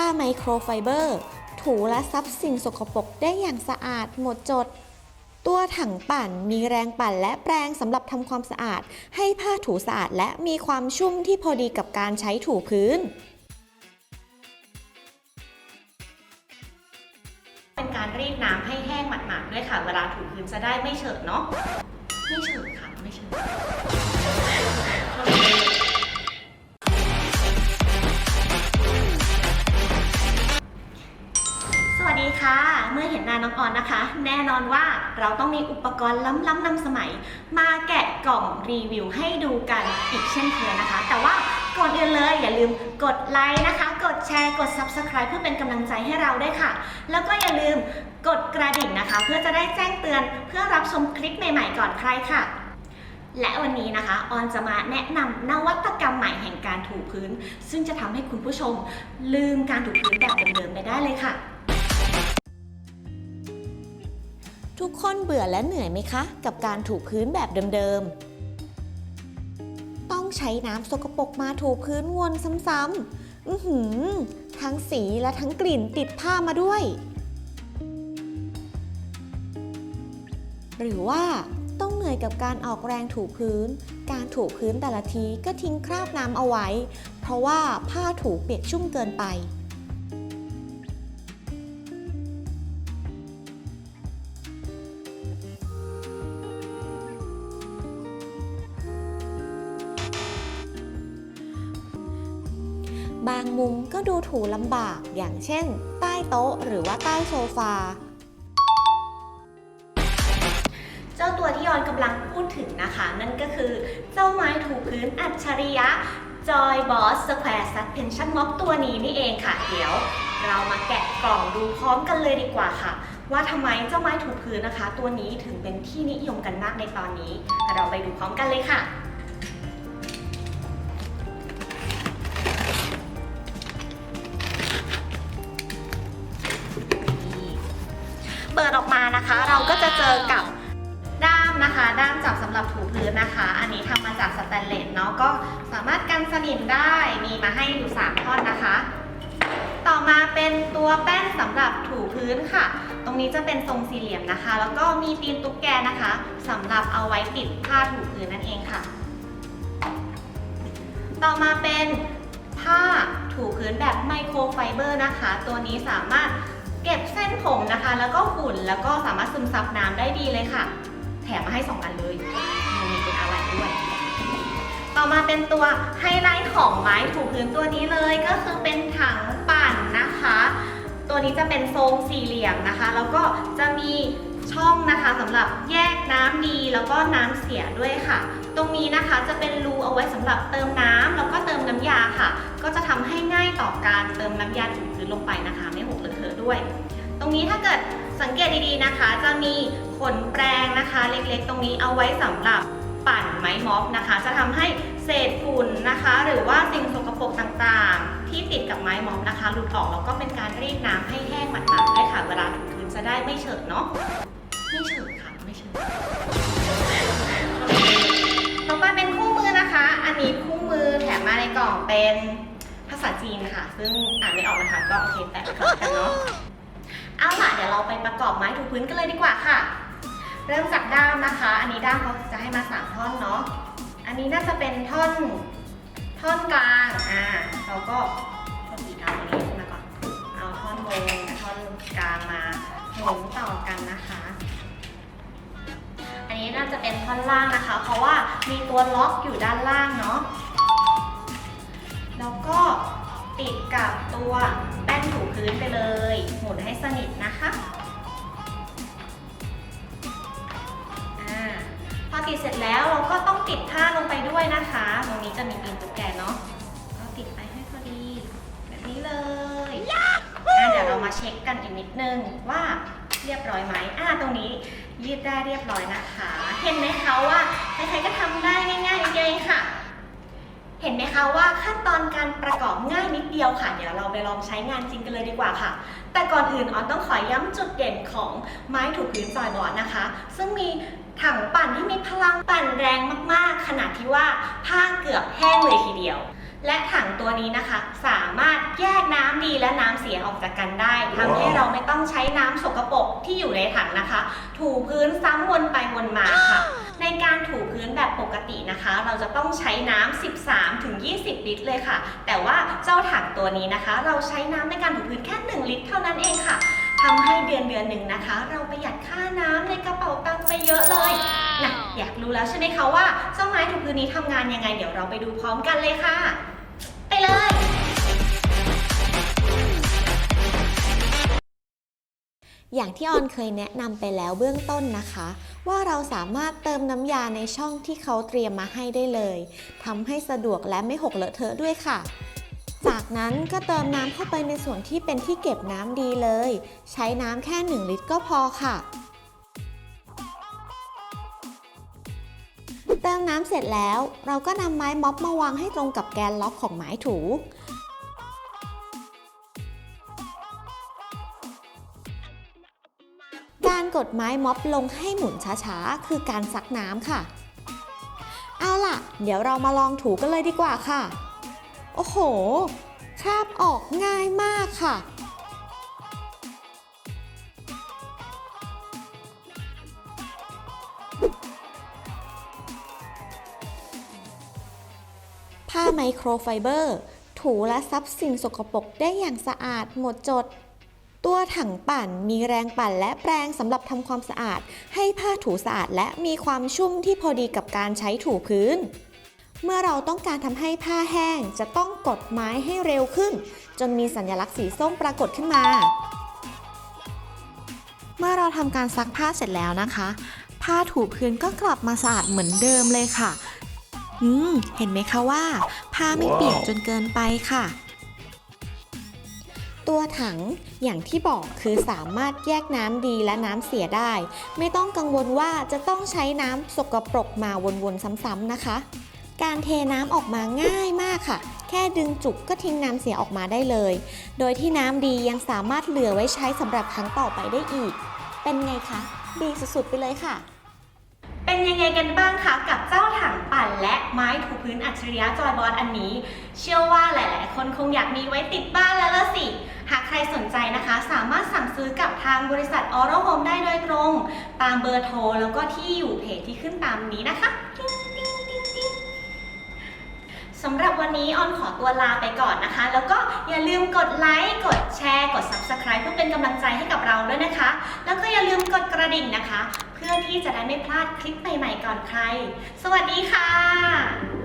ผ้าไมโครไฟเบอร์ ถูและซับสิ่งสกปรกได้อย่างสะอาดหมดจด ตัวถังปั่นมีแรงปั่นและแปรงสำหรับทำความสะอาด ให้ผ้าถูสะอาดและมีความชุ่มที่พอดีกับการใช้ถูพื้น เป็นการรีดน้ำให้แห้งหมาดๆด้วยค่ะ เวลาถูพื้นจะได้ไม่เฉอะเนาะไม่เฉอะค่ะ เราต้องมีอุปกรณ์ล้ำๆนำสมัย มาแกะกล่องรีวิวให้ดูกันอีกเช่นเคยนะคะ แต่ว่าก่อนอื่นเลยอย่าลืมกดไลค์นะคะ กดแชร์ กด Subscribe เพื่อเป็นกำลังใจให้เราด้วยค่ะ แล้วก็อย่าลืมกดกระดิ่งนะคะ เพื่อจะได้แจ้งเตือนเพื่อรับชมคลิปใหม่ๆ ก่อนใครค่ะ และวันนี้นะคะ ออนจะมาแนะนำนวัตกรรมใหม่แห่งการถูพื้น ซึ่งจะทำให้คุณผู้ชมลืมการถูพื้นแบบเดิมๆไปได้เลยค่ะ ทุกคนเบื่อและเหนื่อยไหมคะ กับการถูพื้นแบบเดิมๆ ต้องใช้น้ำสกปรกมาถูพื้นวนซ้ำๆ อือหือ ทั้งสีและทั้งกลิ่นติดผ้ามาด้วย หรือว่าต้องเหนื่อยกับการออกแรงถูพื้น การถูพื้นแต่ละทีก็ทิ้งคราบน้ำเอาไว้ เพราะว่าผ้าถูเปียกชุ่มเกินไป บางมุมก็ดูถูลำบากอย่างเช่น ใต้โต๊ะหรือว่าใต้โซฟา เจ้าตัวที่ออนกำลังพูดถึงนะคะ นั่นก็คือเจ้าไม้ถูพื้นอัจฉริยะ Joy Boss Square Suspension Mop ตัวนี้นี่เองค่ะ เดี๋ยว เรามาแกะกล่องดูพร้อมกันเลยดีกว่าค่ะ ว่าทำไมเจ้าไม้ถูพื้นนะคะ ตัวนี้ถึงเป็นที่นิยมกันมากในตอนนี้ เราไปดูพร้อมกันเลยค่ะ มานะคะ เราก็จะเจอกับด้ามนะคะ ด้ามจับสำหรับถูพื้นนะคะ อันนี้ทำมาจากสแตนเลสเนาะก็สามารถกันสนิมได้มีมาให้อยู่3ท่อนนะคะ ต่อมาเป็นตัวแป้นสำหรับถูพื้นค่ะ ตรงนี้จะเป็นทรงสี่เหลี่ยมนะคะ แล้วก็มีตีนตุ๊กแกนะคะสำหรับเอาไว้ปิดผ้าถูพื้นนั่นเองค่ะ ต่อมาเป็นผ้าถูพื้นแบบไมโครไฟเบอร์นะคะ ตัวนี้สามารถ เก็บเส้นผมนะคะ แล้วก็ฝุ่นแล้วก็สามารถซึมซับน้ำได้ดีเลยค่ะ แถมมาให้ 2 อันเลยมีเป็นอะไรด้วย ต่อมาเป็นตัวไฮไลท์ของไม้ถูพื้นตัวนี้เลยก็คือเป็นถังปั่นนะคะ ตัวนี้จะเป็นทรงสี่เหลี่ยมนะคะ แล้วก็จะมี ช่องนะคะสำหรับแยกน้ำดีแล้วก็น้ำเสียด้วยค่ะ ตรงนี้นะคะจะเป็นรูเอาไว้สำหรับเติมน้ำแล้วก็เติมน้ำยาค่ะ ก็จะทำให้ง่ายต่อการเติมน้ำยาถูพื้นลงไปนะคะ ไม่หกเลอะเทอะด้วย ตรงนี้ถ้าเกิดสังเกตดีๆนะคะ จะมีขนแปรงนะคะ เล็กๆ ตรงนี้เอาไว้สำหรับปั่นไม้ม็อบนะคะ จะทำให้เศษฝุ่นนะคะ หรือว่าสิ่งสกปรกต่างๆ ที่ติดกับไม้ม็อบนะคะหลุดออกแล้วก็เป็นการรีดน้ำให้แห้งหมาดๆด้วยค่ะ เวลาถูพื้นจะได้ไม่เฉอะเนาะ ไม่เฉอะค่ะไม่เฉอะต่อไปเป็นคู่มือนะคะ อันนี้คู่มือแถมมาในกล่องเป็นภาษาจีนค่ะซึ่งอ่านไม่ออกนะคะก็โอเคแปะไว้ก่อนกันเนาะเอาล่ะเดี๋ยวเราไปประกอบไม้ถูพื้นกันเลยดีกว่าค่ะ เริ่มจากด้ามนะคะ อันนี้ด้ามเขาจะให้มาสามท่อนเนาะอันนี้น่าจะเป็นท่อนท่อนกลางอ่าเราก็ท่อนสีเอาอันนี้มาก่อน เอาท่อนบนกับท่อนกลางมาหมุนต่อกันนะคะันจะเป็นท่อนล่างนะคะ เพราะว่ามีตัวล็อกอยู่ด้านล่างเนาะ แล้วก็ติดกับตัวแป้นถูพื้นไปเลย หมุนให้สนิทนะคะอาพอติดเสร็จแล้วเราก็ต้องติดผ้าลงไปด้วยนะคะ ตรงนี้จะมีปีนตุ๊กแกเนาะก็ติดไปให้พอดี แบบนี้เลยอะเดี๋ยวเรามาเช็คกันอีกนิดนึงว่า เรียบร้อยไหมอ่าตรงนี้ยืดได้เรียบร้อยนะคะ เห็นไหมคะว่าใครๆก็ทำได้ง่ายๆเองค่ะ เห็นไหมคะว่าขั้นตอนการประกอบง่ายนิดเดียวค่ะ เดี๋ยวเราไปลองใช้งานจริงกันเลยดีกว่าค่ะ แต่ก่อนอื่นออนต้องขอย้ำจุดเด่นของไม้ถูพื้นจอยบอร์ดนะคะ ซึ่งมีถังปั่นที่มีพลังปั่นแรงมากๆ ขนาดที่ว่าผ้าเกือบแห้งเลยทีเดียว และถังตัวนี้นะคะ สามารถแยกน้ำดีและน้ำเสียออกจากกันได้ทำให้เราไม่ต้องใช้น้ำสกปรกที่อยู่ในถังนะคะ ถูพื้นซ้ำวนไปวนมาค่ะ ในการถูพื้นแบบปกตินะคะ เราจะต้องใช้น้ำ13ถึง20 ลิตรเลยค่ะ แต่ว่าเจ้าถังตัวนี้นะคะ เราใช้น้ำในการถูพื้นแค่ 1 ลิตรเท่านั้นเองค่ะทำให้เดือนเดือนหนึ่งนะคะ เราประหยัดค่าน้ำในกระเป๋าตังค์ไปเยอะเลยนะอยากรู้แล้วใช่ไหมคะว่าเจ้าไม้ถูพื้นนี้ทำงานยังไง เดี๋ยวเราไปดูพร้อมกันเลยค่ะ อย่างที่ออนเคยแนะนำไปแล้วเบื้องต้นนะคะ ว่าเราสามารถเติมน้ำยาในช่องที่เขาเตรียมมาให้ได้เลยทำให้สะดวกและไม่หกเลอะเทอะด้วยค่ะ จากนั้นก็เติมน้ำเข้าไปในส่วนที่เป็นที่เก็บน้ำดีเลย ใช้น้ำแค่ 1 ลิตรก็พอค่ะเติมน้ำเสร็จแล้ว เราก็นำไม้ม็อบมาวางให้ตรงกับแกนล็อกของไม้ถู กดไม้ม็อบลงให้หมุนช้าๆ คือการซักน้ำค่ะ เอาล่ะ เดี๋ยวเรามาลองถูกันเลยดีกว่าค่ะ โอ้โห คราบออกง่ายมากค่ะ ผ้าไมโครไฟเบอร์ ถูและซับสิ่งสกปรกได้อย่างสะอาดหมดจด ตัวถังปั่นมีแรงปั่นและแปรงสำหรับทำความสะอาด ให้ผ้าถูสะอาดและมีความชุ่มที่พอดีกับการใช้ถูพื้น เมื่อเราต้องการทำให้ผ้าแห้งจะต้องกดไม้ให้เร็วขึ้น จนมีสัญลักษณ์สีส้มปรากฏขึ้นมา เมื่อเราทำการซักผ้าเสร็จแล้วนะคะ ผ้าถูพื้นก็กลับมาสะอาดเหมือนเดิมเลยค่ะอืม เห็นไหมคะว่า ผ้าไม่เปียกจนเกินไปค่ะ ตัวถังอย่างที่บอกคือสามารถแยกน้ำดีและน้ำเสียได้ ไม่ต้องกังวลว่าจะต้องใช้น้ำสกปรกมาวนๆซ้ำๆนะคะ การเทน้ำออกมาง่ายมากค่ะ แค่ดึงจุกก็ทิ้งน้ำเสียออกมาได้เลย โดยที่น้ำดียังสามารถเหลือไว้ใช้สำหรับครั้งต่อไปได้อีก เป็นไงคะ ดีสุดๆไปเลยค่ะ เป็นยังไงกันบ้างคะกับ ไม้ถูพื้นอัจฉริยะจอยบอสอันนี้ เชื่อว่าหลาย ๆ คนคงอยากมีไว้ติดบ้านแล้วละสิ หากใครสนใจนะคะ สามารถสั่งซื้อกับทางบริษัทออโรโฮมได้โดยตรง ตามเบอร์โทรแล้วก็ที่อยู่เพจที่ขึ้นตามนี้นะคะ สำหรับวันนี้ออนขอตัวลาไปก่อนนะคะ แล้วก็อย่าลืมกดไลค์ กดแชร์ กด Subscribe เพื่อเป็นกำลังใจให้กับเราด้วยนะคะ แล้วก็อย่าลืมกดกระดิ่งนะคะ เพื่อที่จะได้ไม่พลาดคลิปใหม่ๆก่อนใคร สวัสดีค่ะ